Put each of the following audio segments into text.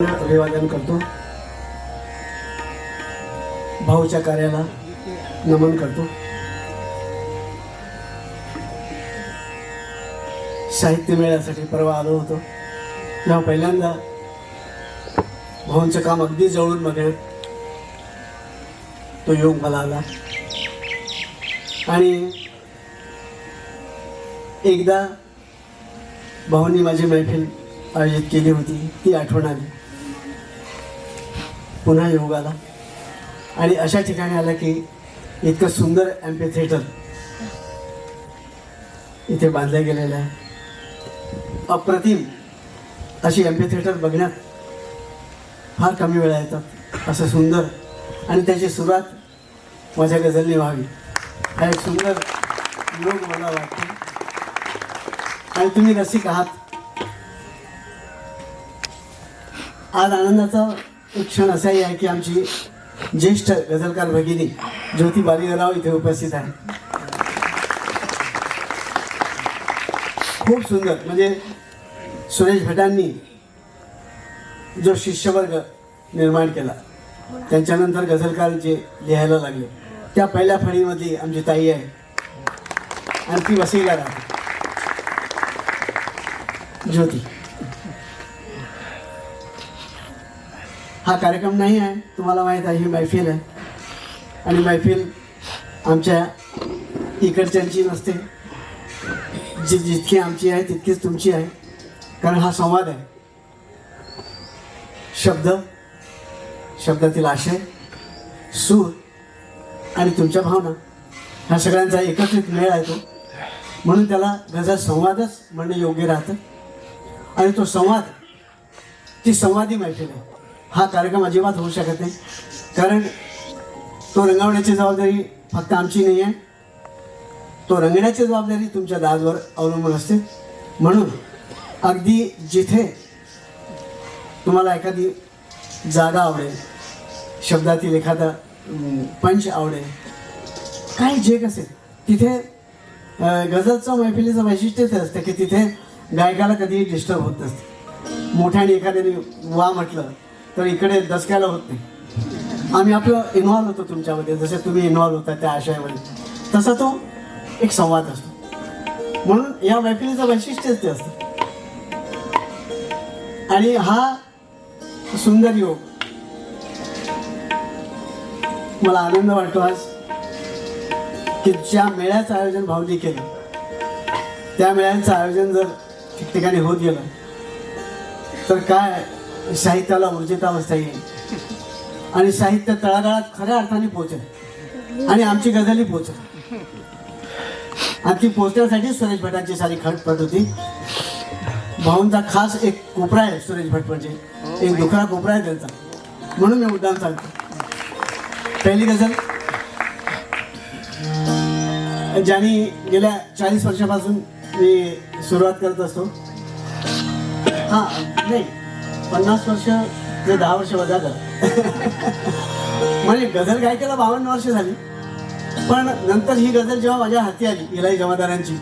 अभिवादन करतो. भाऊच्या कार्याला नमन करतो. साहित्य मेळ्यासाठी परवा आलो होतो. तेव्हा पहिल्यांदा भाऊंचं काम अगदी जवळून बघण्यात तो योग मला आला. आणि एकदा भाऊंनी माझी मैफिल आयोजित केली होती. ती आठवण आली. पुन्हा योग आला आणि अशा ठिकाणी आला की इतकं सुंदर ॲम्पी थिएटर इथे बांधलं गेलेलं आहे. अप्रतिम अशी ॲम्पी थिएटर बघण्यात फार कमी वेळा येतात. असं सुंदर. आणि त्याची सुरुवात माझ्या गझलने व्हावी. हा एक सुंदर योग मला वाटतो. आणि तुम्ही रसिक आहात. आज आनंदाचा क्षण असाही आहे की आमची ज्येष्ठ गझलकार भगिनी ज्योती बालिराव इथे उपस्थित आहे. खूप सुंदर. म्हणजे सुरेश भटांनी जो शिष्यवर्ग निर्माण केला त्यांच्यानंतर गझलकार जे लिहायला लागले त्या पहिल्या फळीमध्ये आमची ताई आहे. आणि ती वसईला राहते. ज्योती. हा कार्यक्रम नाही आहे. तुम्हाला माहीत आहे ही मैफिल आहे. आणि मैफिल आमच्या इकडच्यांची नसते. जी जितकी आमची आहे तितकीच तुमची आहे. कारण हा संवाद आहे. शब्द शब्दातील आशय सूर आणि तुमच्या भावना ह्या सगळ्यांचा एकत्रित मेळ आहे तो. म्हणून त्याला गझल संवादच म्हणणं योग्य राहतं. आणि तो संवाद ती संवादी मैफिल आहे. हा कार्यक्रम अजिबात होऊ शकत नाही. कारण तो रंगवण्याची जबाबदारी फक्त आमची नाही आहे. तो रंगण्याची जबाबदारी तुमच्या दादवर अवलंबून असते. म्हणून अगदी जिथे तुम्हाला एखादी जागा आवडेल शब्दातील एखादा पंच आवडेल काही जे असेल तिथे गझलचं मैफिलीचं वैशिष्ट्य ते असतं की तिथे गायकाला कधीही डिस्टर्ब होत नसते. मोठ्याने एखाद्याने वा म्हटलं तर इकडे दसक्याला होत नाही. आम्ही आपलं इन्व्हॉल्व होतो तुमच्यामध्ये जसे तुम्ही इन्व्हॉल्व होता त्या आशयामध्ये. तसा तो एक संवाद असतो. म्हणून या मैफिलीचं वैशिष्ट्यच ते असतं. आणि हा सुंदर योग मला आनंद वाटतो आज की ज्या मेळ्याचं आयोजन भाऊनी केलं त्या मेळ्यांचं आयोजन जर ठिकठिकाणी होत गेलं तर काय साहित्याला ऊर्जितावस्था येईल. आणि साहित्य तळागाळात खऱ्या अर्थाने पोहोचेल. आणि आमची गझली पोहोचेल. आणि ती पोहोचण्यासाठी सुरेश भटांची सारी खटपट होती. भाऊंचा खास एक कोपरा आहे सुरेश भट म्हणजे एक दुखरा कोपरा आहे त्यांचा. म्हणून मी मुद्दाम सांगतो. पहिली गझल. ज्यानी गेल्या चाळीस वर्षापासून मी सुरुवात करत असतो. हां नाही. पन्नास वर्ष ते दहा वर्ष वजा कर. म्हणजे गझल गायकेला बावन्न वर्ष झाली. पण नंतर ही गझल जेव्हा माझ्या हाती आली इलाई जमादारांची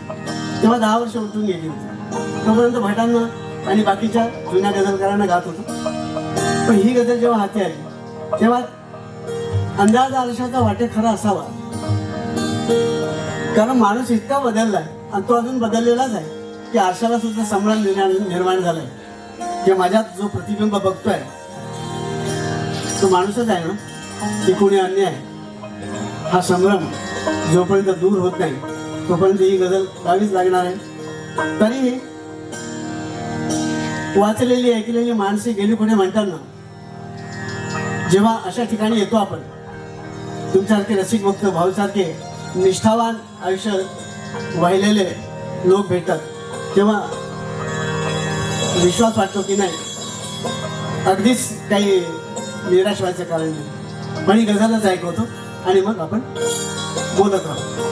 तेव्हा दहा वर्ष उलटून गेली. होती तोपर्यंत भटांना आणि बाकीच्या जुन्या गझलकारांना गात होतो. पण ही गझल जेव्हा हाती आली तेव्हा अंदाज आरशाचा वाटे खरा असावा. कारण माणूस इतका बदललाय आणि तो अजून बदललेलाच आहे की आरशाला सुद्धा संभ्रम निर्माण निर्माण झालाय. ते माझ्यात जो प्रतिबिंब बघतोय तो माणूसच आहे ना? की कोणी अन्य आहे. हा संभ्रम जोपर्यंत दूर होत नाही तोपर्यंत ही गजल गावीच लागणार आहे. तरीही वाचलेली ऐकलेली माणसे गेली कुठे म्हणतात ना जेव्हा अशा ठिकाणी येतो आपण तुमच्यासारखे रसिक भक्त भाऊसारखे निष्ठावान आयुष्य वाहिलेले लोक भेटतात. तेव्हा विश्वास वाटतो की नाही? अगदीच काही निराश व्हायचं कारण नाही. पण ही गझलच ऐकवतो आणि मग आपण बोलत राहतो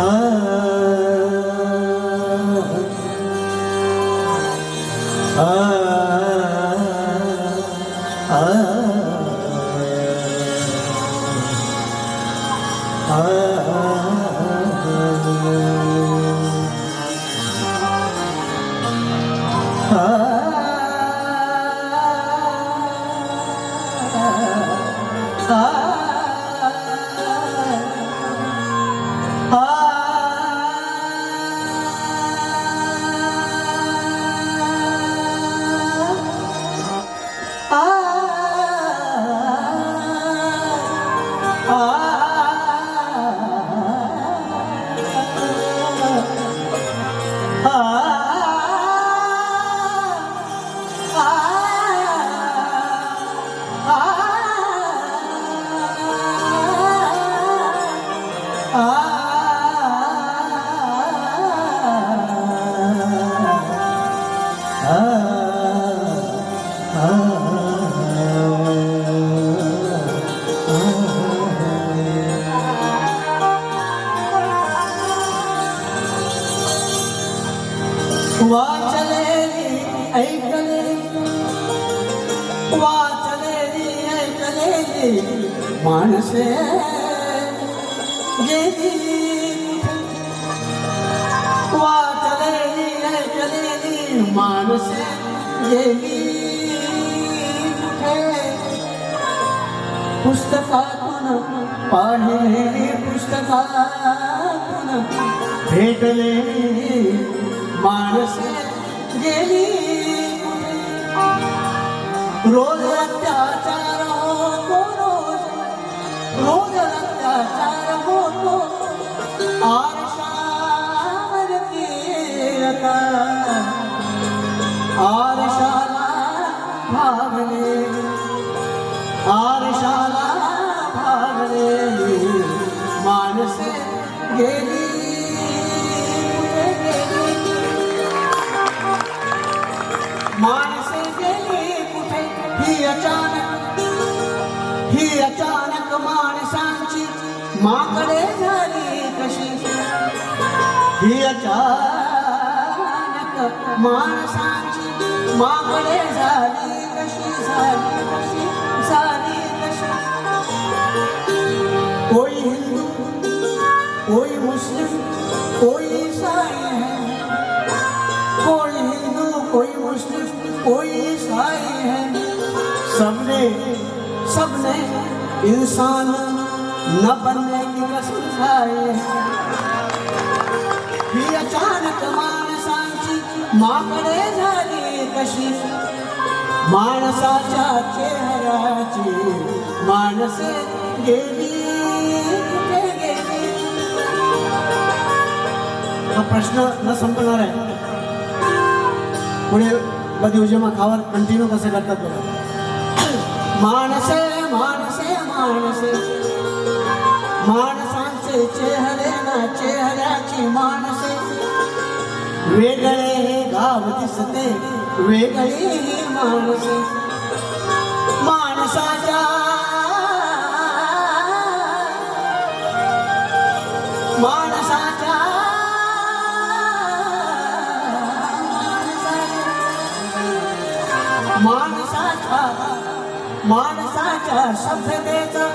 Ah वाचलेली ऐकलेली वाचलेली ऐकलेली माणसे गेली वाचलेली ऐकलेली माणसे गेली कुठे? पुस्तकातून पाहिलेली पुस्तकातून भेटलेली माणसे गेली रोज अत्याचार होतो रोज रोज अत्याचार होतो आरशावर केरता आरशाला भावले आरशाला भावले माणसे गेली. माकडे झाली कशी? ही अचानक माणसांची माकडे झाली कशी? झाली कशी? झाली कशी? कोई हिंदू, कोई मुस्लिम, कोई ईसाई है। कोई हिंदू, कोई मुस्लिम, कोई ईसाई है। सबने सबने इंसान न बनले की ही अचानक माणसांची माकडे झाली कशी? माणसाच्या चेहऱ्याची माणसे गेली हा प्रश्न न संपणार आहे. पुढे कधी उजेमा खावर कंटिन्यू कसे करतात बघा. माणसे माणसे माणसे. माणसांचे चेहरे ना चेहऱ्याची माणसे. वेगळे हे गाव दिसते वेगळी ही माणसे. माणसाच्या माणसाच्या माणसाच्या माणसाच्या सभ्यतेचा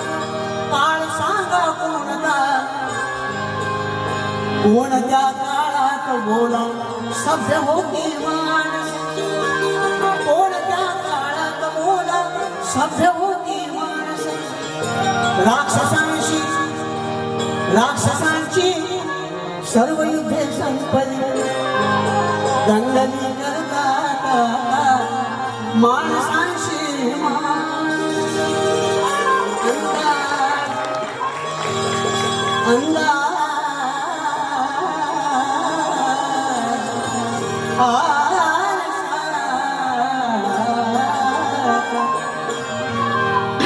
कोणत्या काळात बोला? सभ्य होती माणस कोणत्या काळात बोला? सभ्य होती माणस राक्षसांशी राक्षसांची सर्व युद्धे संपली. दंगली करतात माणसांशी माणस अंदाज अंदाज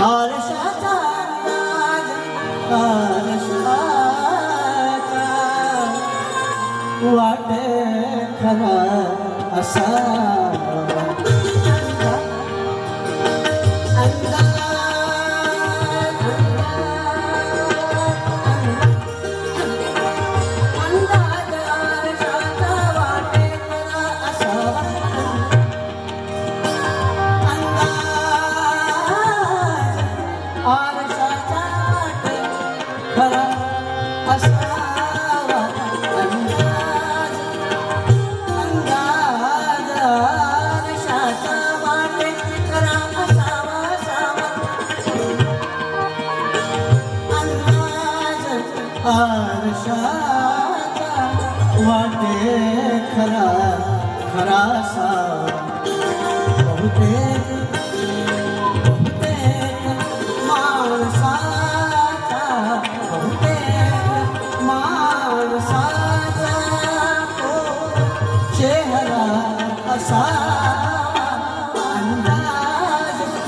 आरशाचा वाटे खरा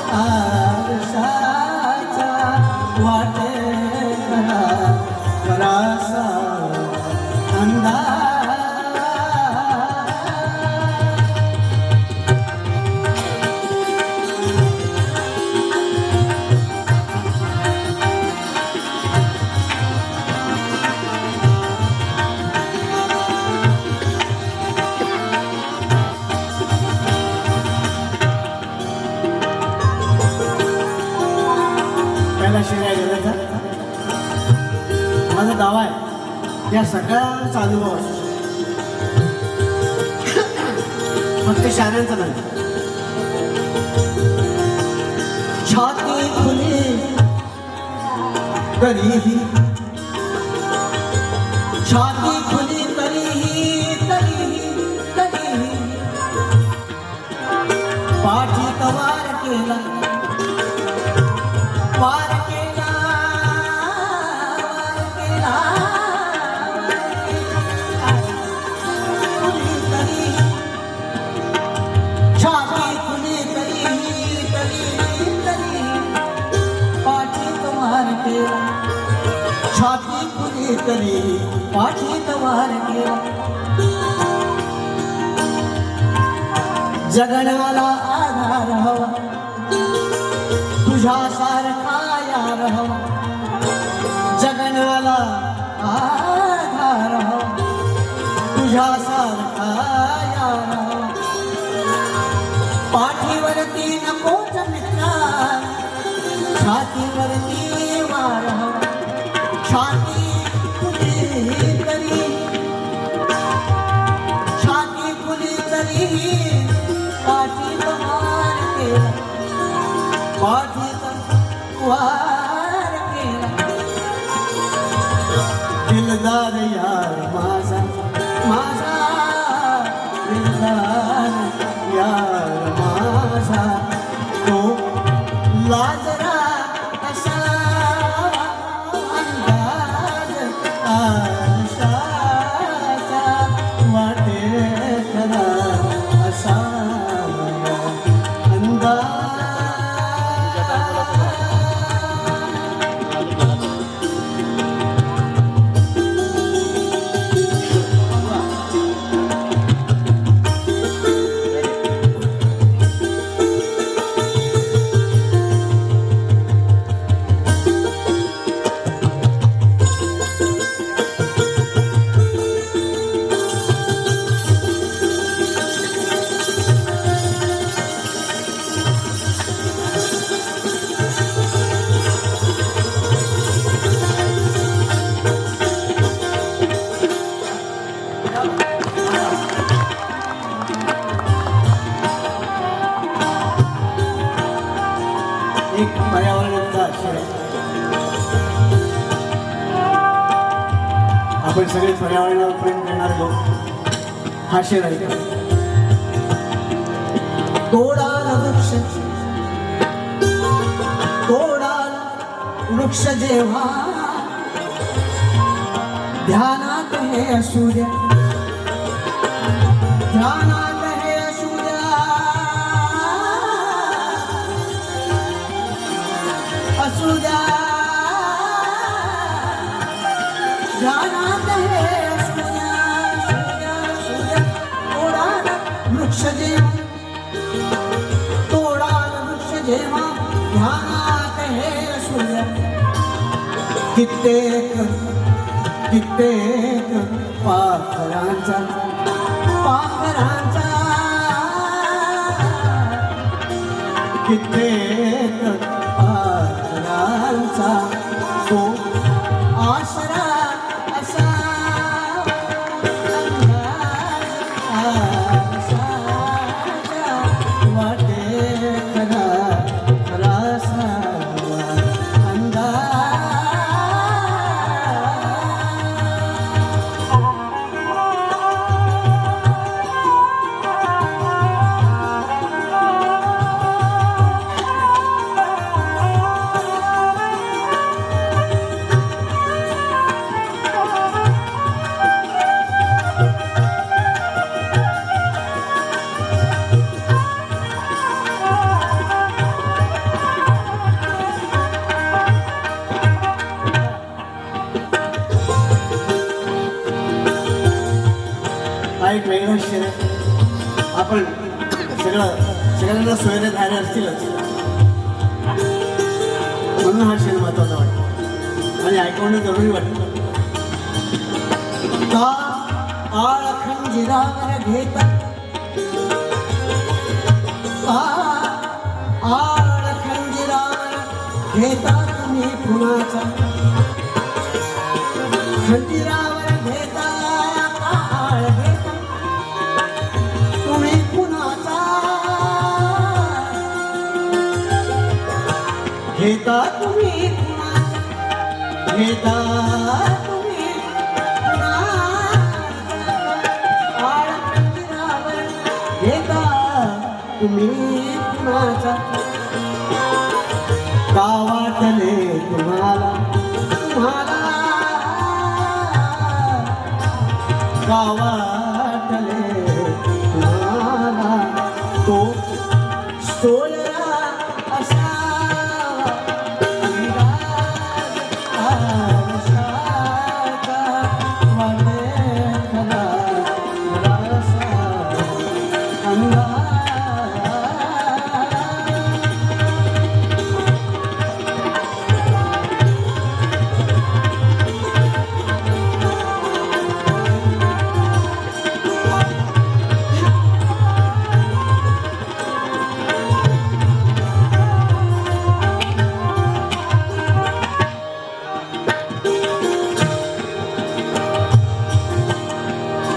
अंदाज सगळ्यांचा अनुभव असतो फक्त शाळांचा नाही. छाती खुली तरीही छाती खुली तरी पाठी तवार केला जगण्याला Loja आपण सगळे पर्यावरणावर प्रेम करणार लोक हा शेर आहे. वृक्ष. तोडाला वृक्ष जेव्हा ध्यानात हे असू द्या ध्यानात हे सूर्य असू द्या ध्यानात वृक्ष तोडाल वृक्ष जेव्हा ध्यानात हे असू कित्येक कित्येक पाखरांचा पाखरांचा। कित्येक म्हणून हा शेर महत्त्वाचा वाटतो आणि ऐकवणं जरुरी वाटतं का आळ खंजिरावर घेता तुम्ही कुणाचा खंजिरावर घेता आळ घेता तुम्ही कुणाचा घेतात कुणाचा का वाटले तुम्हाला तुम्हाला. गावा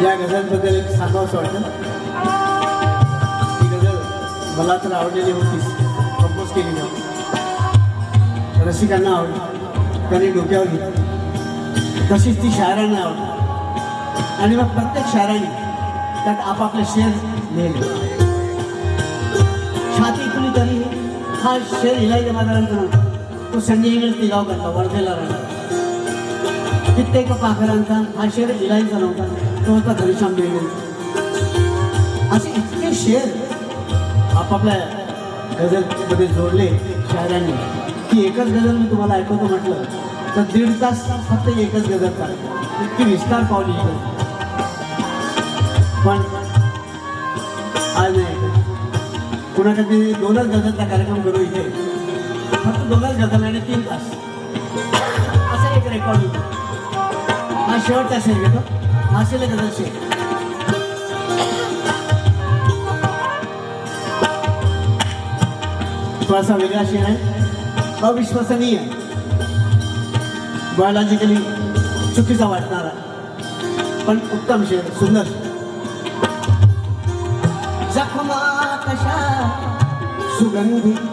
या गझलबद्दल एक सांगावंसं वाटतं. ही गझल मला तर आवडलेली होतीच. कंपोज केली जाऊ रसिकांना आवडली. त्यांनी डोक्यावर घेतली. तशीच ती शायरांना आवडली. आणि मग प्रत्येक शायराने त्यात आपापले शेर लिहिले. छाती कुणीतरी हा शेर लिहायचा माझा नव्हता. तो संजय इंगळती गाव करता वर्धेला राहिला. कित्येक पाखरांचा हा शेर इलायचा नव्हता. होता घनश्याम बेगम. असे इतके शेर आपापल्या गझलमध्ये जोडले शायरांनी. की एकच गझल मी तुम्हाला ऐकवतो म्हटलं तर दीड तास फक्त एकच गझल चालतो. इतकी विस्तार पावली पण आज नाही. ऐकत कुणाकडे दोनच गजलचा कार्यक्रम करू इथे. फक्त दोनच गजल आणि तीन तास. असं एक रेकॉर्ड होतं हा शेवटचा शेर घेतो. हा का थोडासा वेगळा शेर आहे. अविश्वसनीय. बायोलॉजिकली चुकीचा वाटणारा. पण उत्तम शेर सुंदर. जखमा कशा? सुगंधी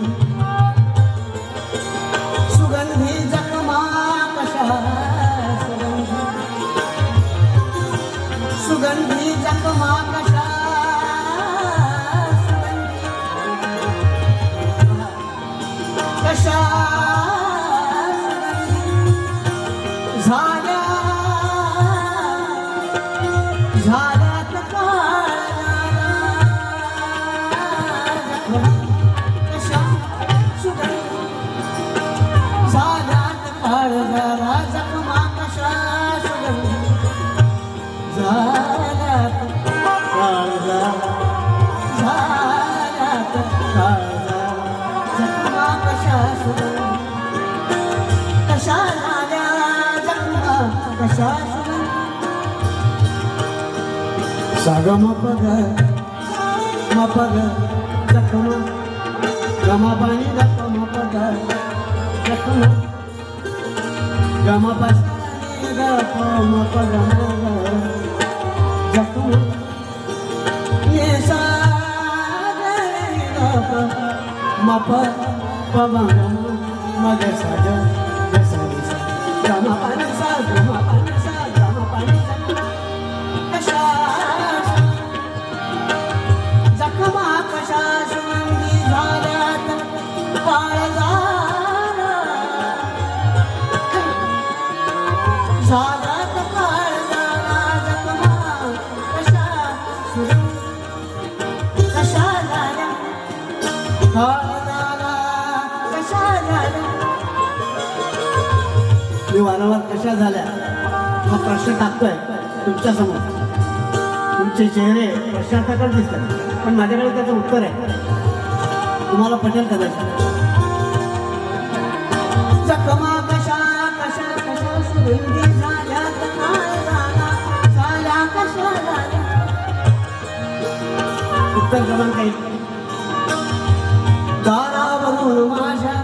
कशा सुगंधी सागम पग मपग जखमा गमा पाणी जखम पग जखमा गमा पाणी गम पग जखमा ये सागरी गप मप पग मग साग जसा गमा पाणी सा गमा मी वारंवार कशा झाल्या हा प्रश्न टाकतोय तुमच्यासमोर. तुमचे चेहरे पश्चाताकडे दिसतात पण माझ्याकडे त्याचं उत्तर आहे. तुम्हाला पटेल कदाचित. जखमा कशा कशा कशा सुगंधी झाल्या काय झाला झाल्या कशा झाल्या? उत्तर क्रमांक एक. दारावरून माझ्या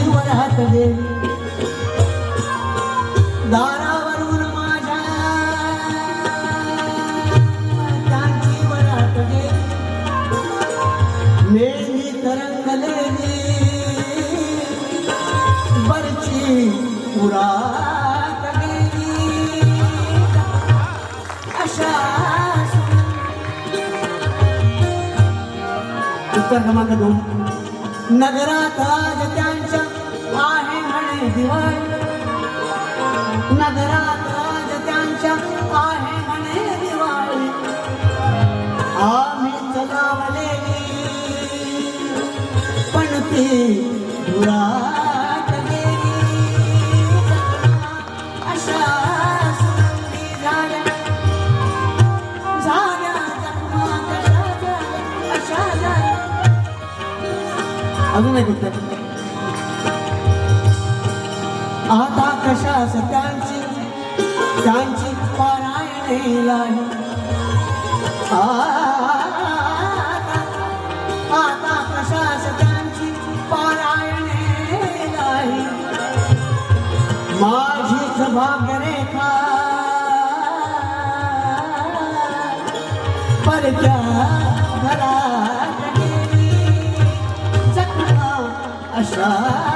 माझ्या हात दे दारावरून माझ्या त्यांची हात दे मेंढी तरंगले बरची पुरा उत्तर क्रमांक दोन. नगरात आज त्यांच्या म्हणे नगरात आज त्यांच्या आहे म्हणे दिवाळी आम्ही चलावलेली पण ती गेली अशा सुगंधी झाल्या झाल्या अशा झाल्या अजून एक उत्तर आता कशास त्यांची त्यांची पारायणे लाही आता आता कशास त्यांची पारायणे लाही माझीच भाग्यरेखा परत्या घरा अशा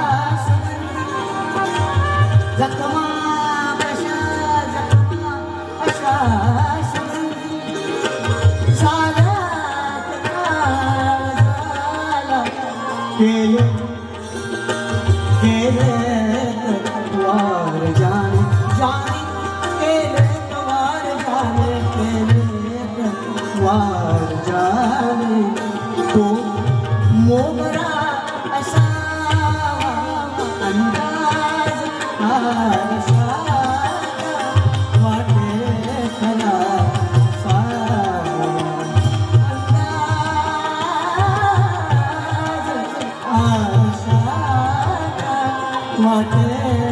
जखमा अंदाज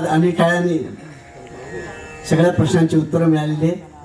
तुमच्या दाद टाळ्यांनी सगळ्या प्रश्नांची उत्तरं मिळालेली आहेत.